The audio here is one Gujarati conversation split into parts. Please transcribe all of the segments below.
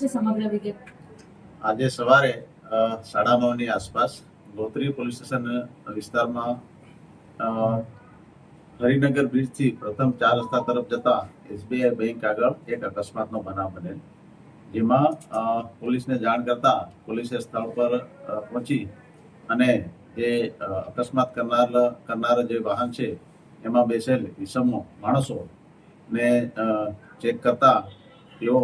છે સમગ્ર વિગત આજે સવારે સાડા નવની આસપાસ ગોત્રી પોલીસ સ્ટેશન વિસ્તારમાં હરિનગર બ્રિજથી પ્રથમ ચાર રસ્તા તરફ જતા એસબીઆઈ બેંક આગળ એક અકસ્માતનો બનાવ બનેલ. જેમાં પોલીસને જાણ કરતા પોલીસે સ્થળ પર પહોંચી અને જે અકસ્માત કરનાર કરનાર જે વાહન છે, એમાં બેસેલ ઈસમો માણસો ને ચેક કરતા તેઓ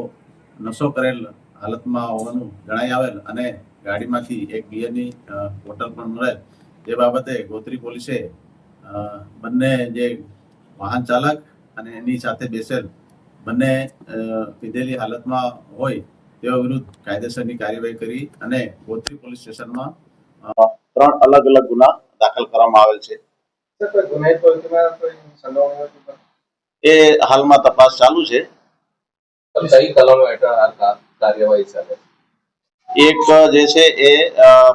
નશો કરેલ હાલતમાં હોવાનું જણાઈ આવેલ અને ગાડીમાંથી એક બિયરની બોટલ પણ મળેલ. તે બાબતે ગોત્રી પોલીસે બંને જે વાહન ચાલક અને એની સાથે બેસેલ બંને પીધેલી હાલતમાં હોય તેઓ વિરુદ્ધ કાયદેસરની કાર્યવાહી કરી અને ગોત્રી પોલીસ સ્ટેશનમાં ત્રણ અલગ અલગ ગુના દાખલ કરવામાં આવેલ છે? એ હાલમાં તપાસ ચાલુ છે. કઈ કલમો હેઠળ કાર્યવાહી ચાલે એક જે છે એ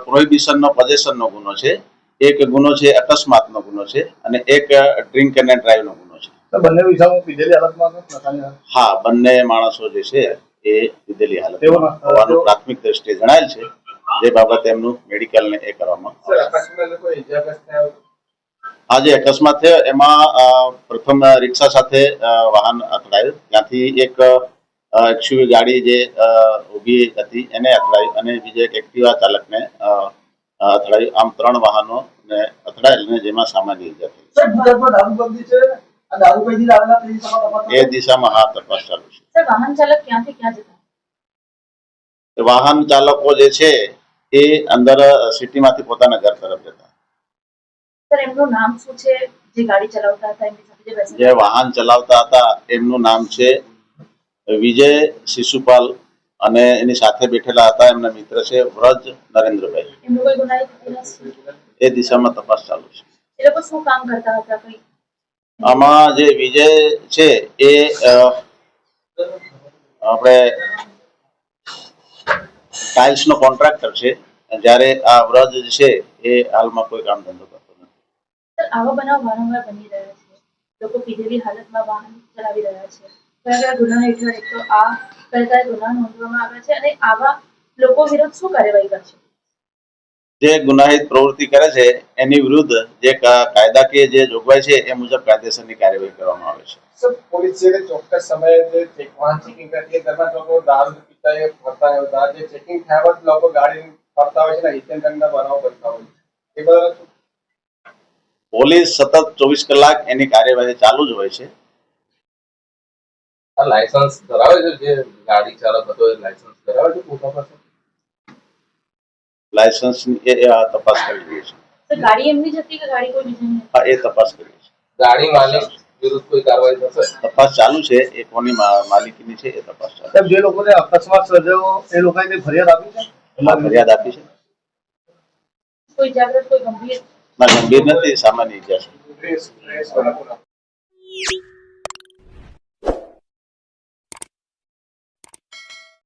પ્રોહિબિશનનો પોઝેશનનો ગુનો છે. એક ગુનો છે અકસ્માતનો ગુનો છે. અને એક ડ્રિંક એન્ડ ડ્રાઈવનો ગુનો છે. બંને વિષયમાં પીધેલી હાલતમાં? હા બંને માણસો જે છે એ પીધેલી હાલત હોવાનું પ્રાથમિક દ્રષ્ટિએ જણાયેલ છે. જે બાબતે એમનું મેડિકલ ને એ કરવામાં સર અકસ્માતમાં કોઈ ઇજાગ્રસ્ત થયા હોય? આ જે અકસ્માત થયો એમાં પ્રથમ રિક્ષા સાથે વાહન અથડાયું ત્યાંથી એક એક્સ્યુવી ગાડી જે ઊભી હતી એને અથડાયું અને બીજે એક એક્ટિવા ચાલકને અથડાયું. આમ ત્રણ વાહનો ને અથડાયેલ ને જેમાં સામાન્ય ઈજા થઈ એ દિશામાં હા તપાસ ચાલુ છે. વાહન ચાલક ક્યાંથી ક્યાં જતા? વાહન ચાલકો જે છે એ અંદર સિટીમાંથી પોતાના ઘર તરફ જતા. સર એમનું નામ શું છે? જે ગાડી ચલાવતા હતા એમની સાથે જે જે વાહન ચલાવતા હતા એમનું નામ છે વિજય શિશુપાલ અને એની સાથે બેઠેલા હતા. એમના મિત્ર છે વ્રજ નરેન્દ્રભાઈ? એ દિશામાં તપાસ ચાલુ છે. આમાં જે વિજય છે એ આપણે ટાઇલ્સ નો કોન્ટ્રાક્ટર છે. જ્યારે આ વ્રજ છે એ હાલમાં કોઈ કામ ધંધો કરતો નથી. આવા બનાવ વારંવાર બની રહ્યા છે. લોકો પીધેલી હાલતમાં વાહન ચલાવી રહ્યા છે. કયા કયા ગુના હેઠળ એક તો આ કયા કયા ગુના નોંધવામાં આવ્યા છે અને આવા લોકો વિરુદ્ધ શું કાર્યવાહી કરશે? જે ગુનાહિત પ્રવૃત્તિ કરે છે એની વિરુદ્ધ જે કા- કાયદાકીય જે જોગવાઈ છે એ મુજબ કાયદેસરની કાર્યવાહી કરવામાં આવે છે. પોલીસ જે ચોક્કસ સમયે જે ચેક ચેકિંગ કરતી દરમિયાન લોકો દારૂ પીતા એ ફરતા હોય. દારૂ જે ચેકિંગ થયા બાદ લોકો ગાડી ફરતા હોય છે ને હિતેન રંગના બનાવ બનતા હોય છે. એ બધા પોલીસ સતત ચોવીસ કલાક એની કાર્યવાહી ચાલુ જ હોય છે. લાયસન્સ ધરાવે છે? જે ગાડી ચાલક હતો એ લાયસન્સ ધરાવે છે પોતા પાસે? લાયસન્સ એ આ તપાસ કરી રહી છે. સર ગાડી એમની જ હતી કે ગાડી કોઈ બીજી હા એ તપાસ કરી છે. ગાડી માલિક વિરુદ્ધ કોઈ કાર્યવાહી થશે? તપાસ ચાલુ છે એ કોની માલિકીની છે એ તપાસ ચાલુ છે. સાહેબ જે લોકોને અકસ્માત સર્જાયો એ લોકોએ ફરિયાદ આપી છે? એમાં ફરિયાદ આપી છે. કોઈ જાગૃત કોઈ ગંભીર? ના ગંભીર નથી સામાન્ય ઈજા છે.